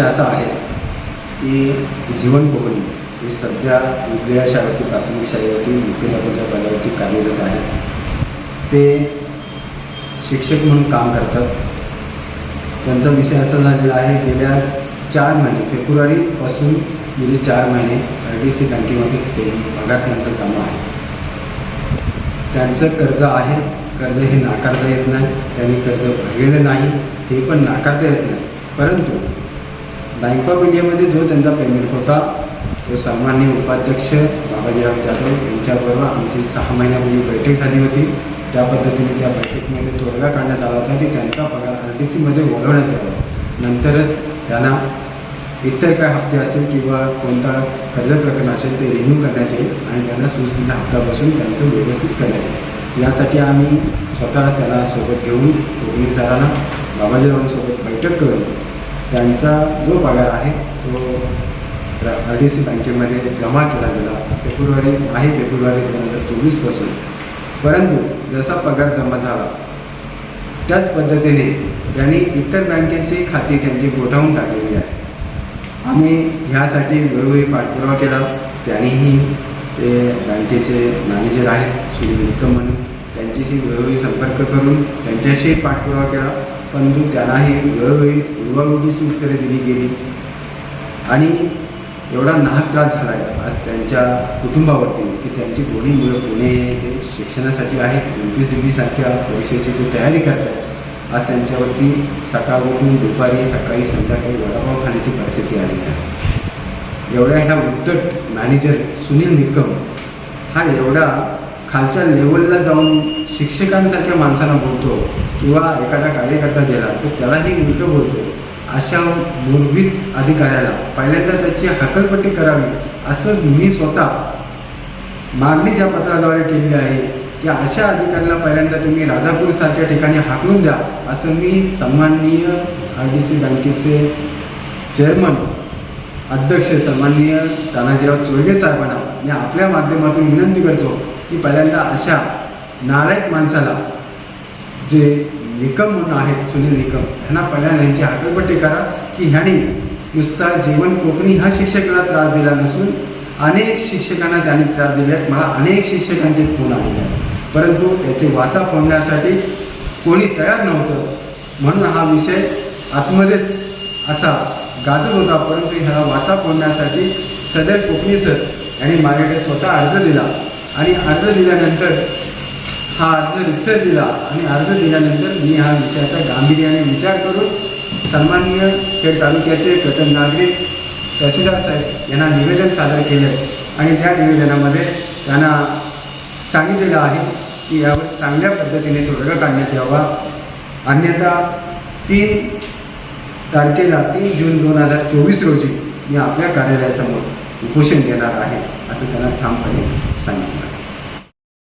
असं आहे की जीवन कोकणी हे सध्या विद्या शाळेवरती प्राथमिक शाळेवरती मुख्याध्यापकाच्या पदावरती कार्यरत आहे. ते शिक्षक म्हणून काम करतात. त्यांचा विषय असा झालेला आहे गेल्या चार महिने फेब्रुवारीपासून गेले चार महिने आर डी सी बँकेमध्ये ते पगार त्यांचा जमा आहे. त्यांचं कर्ज आहे कर्ज हे नाकारता येत नाही त्यांनी कर्ज भरलेलं नाही हे पण नाकारता येत नाही. परंतु बँक ऑफ इंडियामध्ये जो त्यांचा पेमेंट होता तो सामान्य उपाध्यक्ष बाबाजीराव जाधव यांच्याबरोबर आमची सहा महिन्यापूर्वी बैठक झाली होती. त्या पद्धतीने त्या बैठकीमध्ये तोडगा काढण्यात आला होता की त्यांचा पगार आर टी सीमध्ये वगळण्यात यावा. नंतरच त्यांना इतर काय हप्ते असतील किंवा कोणता कर्ज प्रकरण असेल ते रिन्यू करण्यात येईल आणि त्यांना सुस्थितीचा हप्तापासून त्यांचं व्यवस्थित करण्यात येईल. यासाठी आम्ही स्वतः त्याला सोबत घेऊन कोकणी सरांना बाबाजीरावांसोबत बैठक करून त्यांचा जो पगार आहे तो आर डी सी बँकेमध्ये जमा केला गेला. फेब्रुवारी आहे फेब्रुवारी दोन हजार चोवीसपासून. परंतु जसा पगार जमा झाला त्याच पद्धतीने त्यांनी इतर बँकेची खाती त्यांची गोठावून टाकलेली आहे. आम्ही ह्यासाठी वेळोवेळी पाठपुरावा केला. त्यांनीही ते बँकेचे मॅनेजर आहेत श्री विक्रम म्हणून त्यांच्याशी वेळोवेळी संपर्क करून त्यांच्याशी पाठपुरावा केला. परंतु त्यांनाही वेळोवेळी उडवाउडीची उत्तरे दिली गेली. आणि एवढा नाहक त्रास झाला आहे. आज त्यांच्या कुटुंबावरती की त्यांची दोन्ही मुलं पुणे ते शिक्षणासाठी आहेत एम पी सी बी सारख्या परीक्षेची ते तयारी करतात आज त्यांच्यावरती सकाळ उठून दुपारी सकाळी संध्याकाळी वडापाव खाण्याची परिस्थिती आली आहे. एवढ्या ह्या उद्धट मॅनेजर सुनील निकम हा एवढा खालच्या लेवलला जाऊन शिक्षकांसारख्या माणसांना बोलतो किंवा एखादा कार्यकर्ता दिला तर त्यालाही उलट बोलतो अशा मूलभूत अधिकाऱ्याला पहिल्यांदा त्याची हकलपट्टी करावी असं मी स्वतः मागणीच्या पत्राद्वारे केली आहे की अशा अधिकाऱ्याला पहिल्यांदा तुम्ही राजापूरसारख्या ठिकाणी हाकलून द्या असं मी सन्माननीय आर डी सी बँकेचे चेअरमन अध्यक्ष सन्माननीय तानाजीराव चोळगे साहेबांना मी आपल्या माध्यमातून विनंती करतो की पहिल्यांदा अशा नालायक माणसाला जे निकम म्हणून आहेत सुनील निकम ह्यांना पहिल्यांदा यांची हाकलपट्टी करा की ह्याने नुसता जीवन कोकणी ह्या शिक्षकाला त्रास दिला नसून अनेक शिक्षकांना त्यांनी त्रास दिले आहेत. मला अनेक शिक्षकांचे फोन आलेले आहेत. परंतु त्याचे वाचा फोडण्यासाठी कोणी तयार नव्हतं. म्हणून हा विषय आतमध्येच असा गाजत होता. परंतु ह्याला वाचा फोडण्यासाठी सदैव कोकणी सर यांनी माझ्याकडे स्वतः अर्ज दिला. आणि अर्ज दिल्यानंतर हा अर्ज रिसर्च दिला. आणि अर्ज दिल्यानंतर मी हा विषयाचा गांभीर्याने विचार करून सन्माननीय खेड तालुक्याचे प्रथम नागरिक तहसीलदार साहेब यांना निवेदन सादर केलं. आणि त्या निवेदनामध्ये त्यांना सांगितलेलं आहे की यावर चांगल्या पद्धतीने तोडगा काढण्यात यावा. अन्यथा तीन तारखेला तीन जून दोन हजार चोवीस रोजी मी आपल्या कार्यालयासमोर उपोषण देणार आहे असं त्यांना ठामपणे सांगितलं.